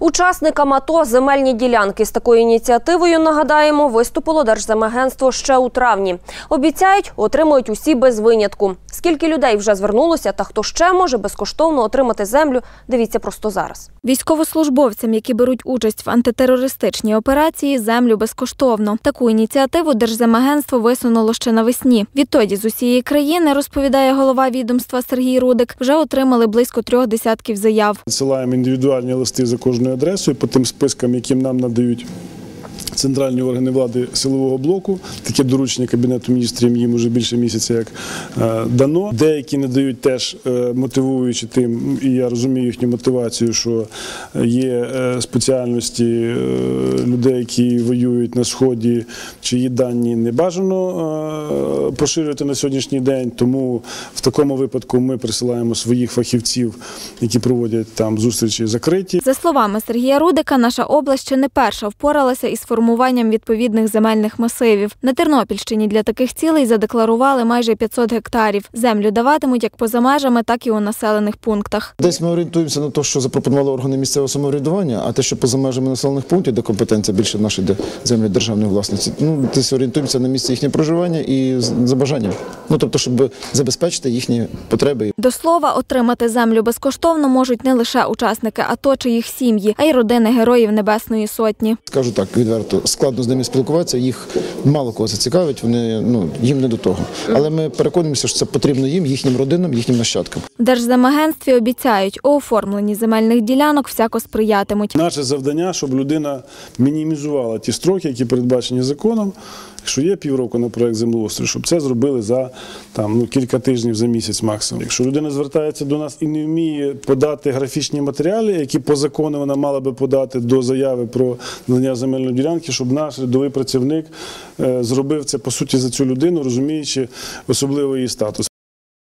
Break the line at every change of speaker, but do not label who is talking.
Учасникам АТО земельні ділянки з такою ініціативою, нагадаємо, виступило Держземагентство ще у травні. Обіцяють, отримують усі без винятку. Скільки людей вже звернулося та хто ще може безкоштовно отримати землю, дивіться просто зараз.
Військовослужбовцям, які беруть участь в антитерористичній операції, землю безкоштовно. Таку ініціативу Держземагентство висунуло ще навесні. Відтоді з усієї країни, розповідає голова відомства Сергій Рудик, вже отримали близько трьох десятків заяв.
Відсилаємо індивідуальні листи за адресою по тим спискам, яким нам надають. Центральні органи влади силового блоку, таке доручення Кабінету міністрів їм вже більше місяця як е, дано. Деякі не дають теж е, мотивуючи тим, і я розумію їхню мотивацію, що є е, спеціальності людей, які воюють на сході, чиї дані не бажано поширювати на сьогоднішній день. Тому в такому випадку ми присилаємо своїх фахівців, які проводять там зустрічі закриті.
За словами Сергія Рудика, наша область ще не перша впоралася із формуванням відповідних земельних масивів. На Тернопільщині для таких цілей задекларували майже 500 гектарів. Землю даватимуть як поза межами, так і у населених пунктах.
Десь ми орієнтуємося на те, що запропонували органи місцевого самоврядування, а те, що поза межами населених пунктів, де компетенція більше нашої землі державної власності, ну десь орієнтуємося на місце їхнього проживання і за бажанням. Ну тобто, щоб забезпечити їхні потреби.
До слова, отримати землю безкоштовно можуть не лише учасники АТО чи їх сім'ї, а й родини героїв Небесної Сотні.
Скажу так відверто, складно з ними спілкуватися. Їх мало кого зацікавить. Вони ну їм не до того. Але ми переконуємося, що це потрібно їм, їхнім родинам, їхнім нащадкам.
В Держземагентстві обіцяють, у оформленні земельних ділянок всяко сприятимуть.
Наше завдання, щоб людина мінімізувала ті строки, які передбачені законом. Якщо є півроку на проект землеустрою, щоб це зробили за там ну кілька тижнів за місяць максимум. Якщо людина звертається до нас і не вміє подати графічні матеріали, які по закону вона мала би подати до заяви про надання земельної ділянки, щоб наш рядовий працівник е, зробив це по суті за цю людину, розуміючи особливо її статус.